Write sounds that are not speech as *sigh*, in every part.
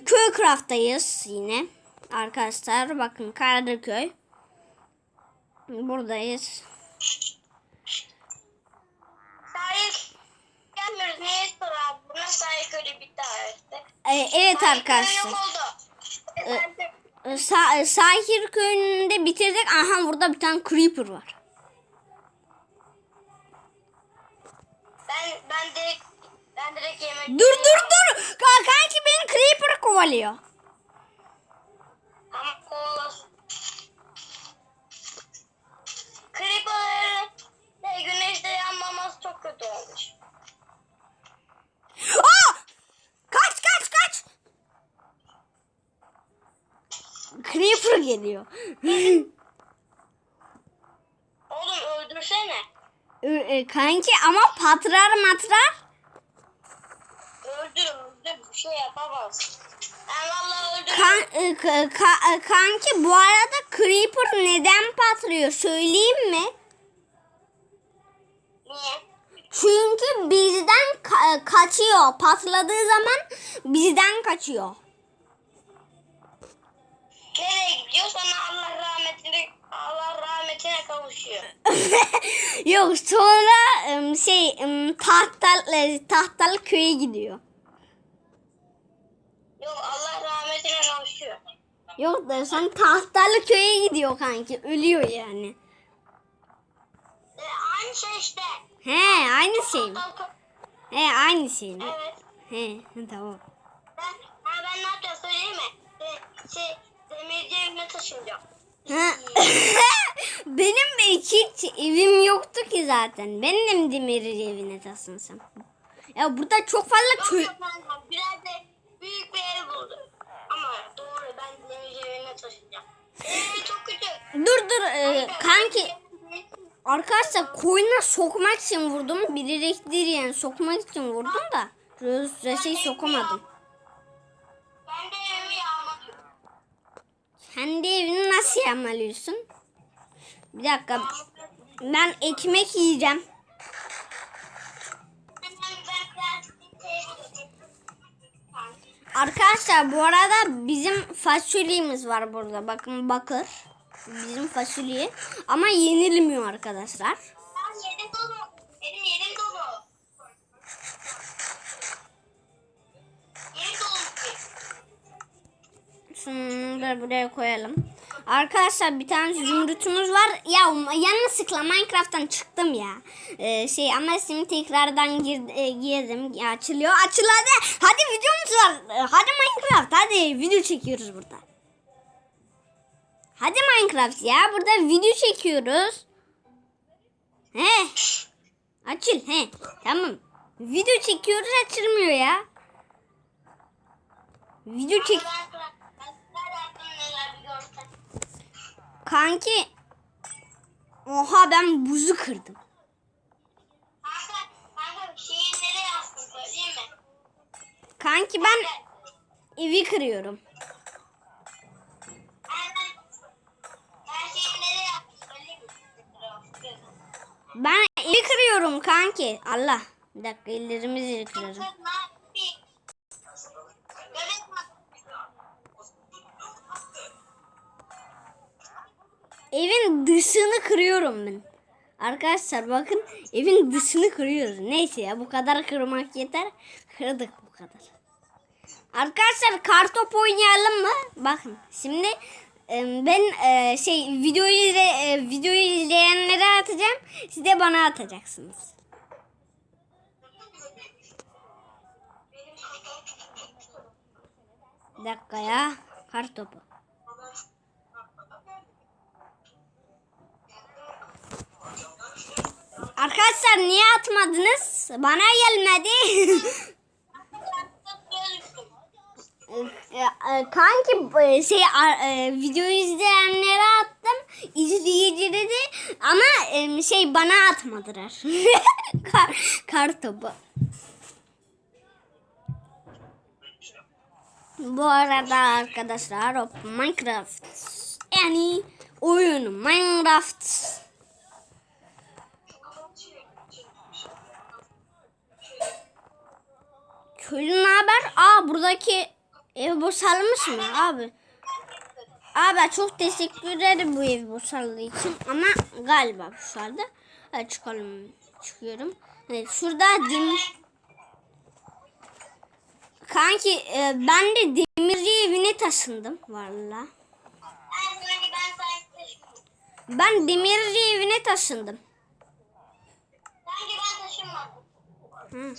e, Köycraft'tayız yine. Arkadaşlar bakın Karaköy. Buradayız. Sahip gelmiyoruz. Neye sorar? Buna sahip öyle bir daha işte. E, evet arkadaşlar. E, Sa e, Sahir köyünde bitirdik. Aha burada bir tane creeper var. ben, ben direkt ben direkt yemek Dur dur dur. Ka- Kanki beni creeper kovalıyor. Ama kovalasın. Creeper'ların güneşte yanmaması çok kötü olmuş. Aa! Kaç kaç kaç. Creeper geliyor. Oğlum öldürsene. E, Kanki ama patrar matrar. Bir şey yapamaz. Ben vallahi öldürürüm. Kan, e, ka- ka- e, kanki bu arada creeper neden patlıyor söyleyeyim mi? Niye? Çünkü bizden ka- kaçıyor. Patladığı zaman bizden kaçıyor. Nereye gidiyor sana Allah rahmetine Allah rahmetine kavuşuyor. *laughs* Yok sonra şey tahtal e, tahtalı köye gidiyor. Yok Allah rahmetine kavuşuyor. Yok da sen tahtalı köye gidiyor kanki. Ölüyor yani. E, aynı şey işte. He aynı şey mi? He aynı şey mi? Evet. He *laughs* tamam. Ben, ha, ben ne yapacağım söyleyeyim mi? E, şey demirci evine taşınacağım. Ha. *laughs* Benim hiç evim yoktu ki zaten. Ben de mi demirci evine taşınsam? Ya burada çok fazla Yok köy... yok ben biraz da büyük bir ev buldum. Doğru ben demirci evine taşınacağım. Evi çok küçük. Dur dur e, kanki arkadaşlar koyuna sokmak için vurdum. Bilerek yani sokmak için vurdum da. Röseyi sokamadım. Ben de evimi yağmalıyorum. Kendi evini nasıl yağmalıyorsun? Bir dakika. Ben ekmek yiyeceğim. Arkadaşlar bu arada bizim fasulyemiz var burada. Bakın bakır. Bizim fasulye. Ama yenilmiyor arkadaşlar. Yerim dolu. Benim yerim dolu. Yerim dolu. Şunu da buraya koyalım. Arkadaşlar bir tane zümrütümüz var. Ya yanlışlıkla Minecraft'tan çıktım ya. Ee, şey ama şimdi tekrardan gir, e, girdim. Açılıyor. Açıldı. Hadi videomuz var. Ee, Hadi Minecraft. Hadi video çekiyoruz burada. Hadi Minecraft ya. Burada video çekiyoruz. He. Açıl. He. Tamam. Video çekiyoruz açılmıyor ya. Video çek... Kanki. Oha ben buzu kırdım. Kanka, kanka bir şeyi nereye astın söyleyeyim mi? Kanki ben evi kırıyorum. Ben, evi kırıyorum kanki. Allah. Bir dakika ellerimizi kırarım. Evin dışını kırıyorum ben. Arkadaşlar bakın evin dışını kırıyoruz. Neyse ya bu kadar kırmak yeter. Kırdık bu kadar. Arkadaşlar kartop oynayalım mı? Bakın şimdi ben e, şey videoyu izle, e, videoyu izleyenlere atacağım. Siz de bana atacaksınız. Bir dakika ya. Kartopu. Arkadaşlar niye atmadınız? Bana gelmedi. *laughs* Kanki e, şey e, videoyu izleyenlere attım. İzleyicileri de ama e, şey bana atmadılar. *laughs* kar, kar topu. Bu arada arkadaşlar Minecraft yani oyun Minecraft Köylü ne haber? Aa buradaki Ev boşalmış mı abi? Abi çok teşekkür ederim bu ev boşaldığı için ama galiba boşaldı. Hadi çıkalım. Çıkıyorum. Evet, şurada demir... Kanki e, ben de demirci evine taşındım valla. Ben demirci evine taşındım. sanki ben taşınmadım. Hı.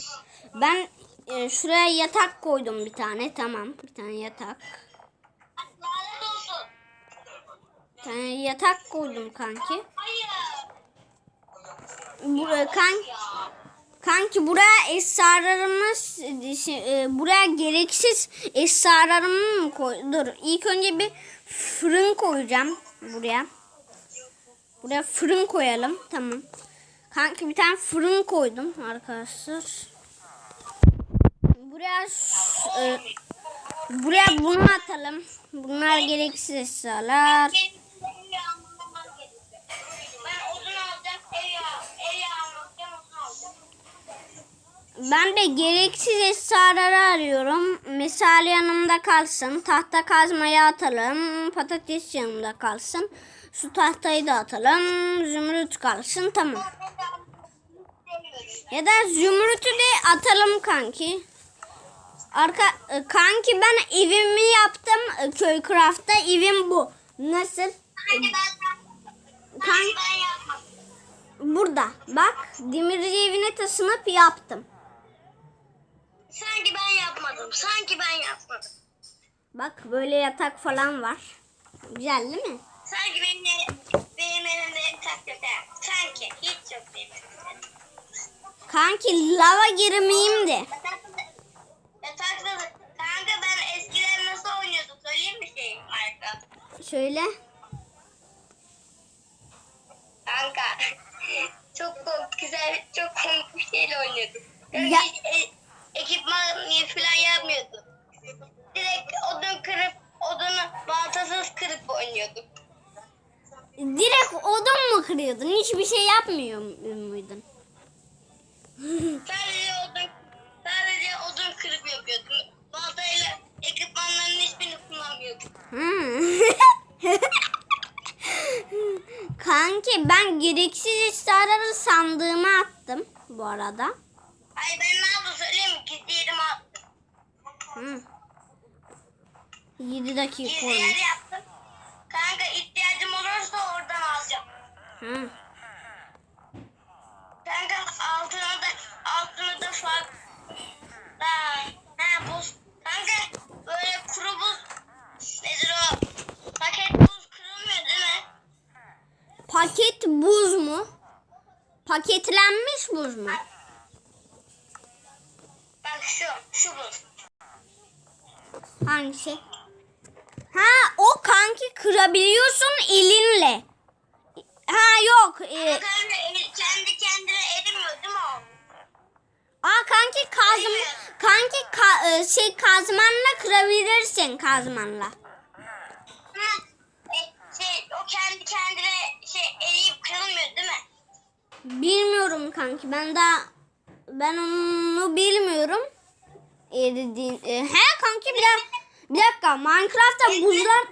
Ben e, şuraya yatak koydum bir tane. Tamam. Bir tane yatak. Bir tane yatak koydum kanki. Buraya kan, Ya. kanki buraya eşyalarımız şey, e, buraya gereksiz eşyalarımı mı koy? Dur. ilk önce bir fırın koyacağım buraya. Buraya fırın koyalım. Tamam. Kanki bir tane fırın koydum arkadaşlar. Buraya e, buraya bunu atalım. Bunlar gereksiz eşyalar. Ben de gereksiz eşyaları arıyorum. Misal yanımda kalsın. Tahta kazmayı atalım. Patates yanımda kalsın. Şu tahtayı da atalım. Zümrüt kalsın. Tamam. Ya da zümrütü de atalım kanki. Arka e, kanki ben evimi yaptım e, köy craft'ta. Evim bu. Nasıl? Sanki ben, Kan- sanki ben yapmadım. Burada. Bak demirci evine taşınıp yaptım. Sanki ben yapmadım. Sanki ben yapmadım. Bak böyle yatak falan var. Güzel değil mi? Sanki benim, benim elimde taklit Sanki hiç yok benim elimde. Kanki lava girmeyeyim de. Yatakta kanka ben eskiden nasıl oynuyordum söyleyeyim mi şey Minecraft? Şöyle. Kanka *laughs* çok komik, güzel çok komik bir şeyle oynuyordum. Ya-. Hiç, e, ekipman falan yapmıyordum. Direkt odun kırıp odunu baltasız kırıp oynuyordum. Direkt odun mu kırıyordun? Hiçbir şey yapmıyor muydun? Sadece odun kırıp yapıyordum. Baltayla ekipmanların hiçbirini kullanmıyordum. Hı. *laughs* Kanki ben gereksiz eşyaları sandığıma attım bu arada. Ay ben ne yaptım söyleyeyim mi? Gizli yerime attım. Hı. 7 dakika Gizli olmuş. yer yaptım. Kanka ihtiyacım olursa oradan alacağım. Hı. Kanka altına da altına da fark. Ha, ha buz. Kanka böyle kuru buz. Nedir o? Paket buz kırılmıyor değil mi? Paket buz mu? Buz mu? Bak şu, şu buz. Hangisi? Ha o kanki kırabiliyorsun elinle. Ha yok. e, el- kendi kendine erimiyor değil mi o? Aa kanki kazma kanki ka, e, şey kazmanla kırabilirsin kazmanla. Ama e, şey, o kendi kendine şey eriyip? Bilmiyorum kanki ben daha ben onu bilmiyorum. Eridi, e, he kanki bir dakika, bir dakika Minecraft'ta buzlar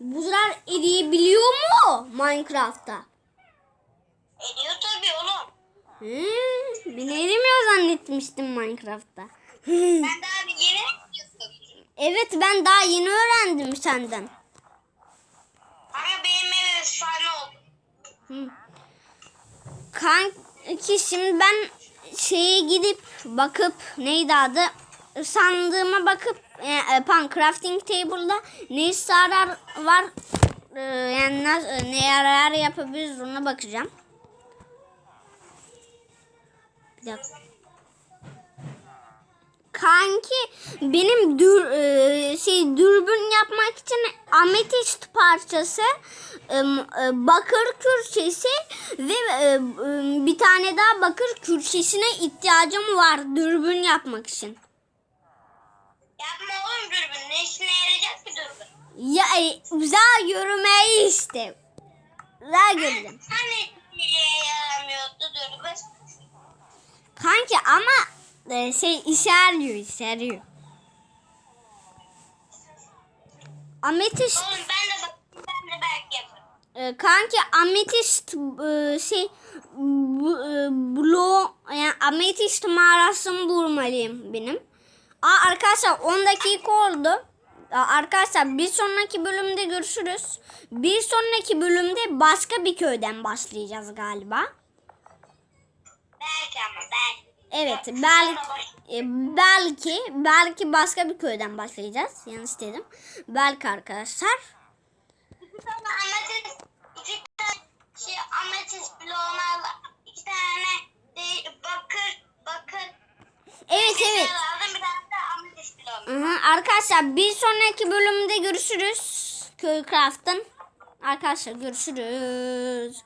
buzlar eriyebiliyor mu Minecraft'ta? Eriyor tabii oğlum. Hmm, ben erimiyor zannetmiştim Minecraft'ta. Ben daha bir yeni evet ben daha yeni öğrendim senden. Ama benim evim efsane oldu. Hı. Kanki şimdi ben şeye gidip bakıp neydi adı sandığıma bakıp e, e, pan crafting table'da ne zarar var e, yani nasıl, ne yarar yapabiliriz ona bakacağım. Bir dakika. Kanki benim dür, e, şey dürbün yapmak için ametist parçası, e, bakır kürşesi ve e, bir tane daha bakır kürşesine ihtiyacım var dürbün yapmak için. Yapma oğlum dürbün. Ne işine yarayacak ki dürbün? Ya güzel görmeyi işte. Güzel göreceğim. Hani yaramıyordu dürbün? Kanki ama e, şey işe yarıyor, işe yarıyor. ametist Oğlum ben de bakayım ben de belki yaparım. e, kanki ametist e, şey bu, e, blo yani ametist mağarasını bulmalıyım benim. Aa arkadaşlar 10 dakika oldu. Arkadaşlar bir sonraki bölümde görüşürüz. Bir sonraki bölümde başka bir köyden başlayacağız galiba. Belki ama belki. Evet belki e, belki belki başka bir köyden başlayacağız. Yanlış dedim. Belki arkadaşlar. İki tane ametist, iki tane şey ametist bloğuna iki tane de bakır, bakır. Evet bir evet. tane aldım bir tane de ametist bloğu. Hı hı. Arkadaşlar bir sonraki bölümde görüşürüz. Köy Craft'ın. Arkadaşlar görüşürüz.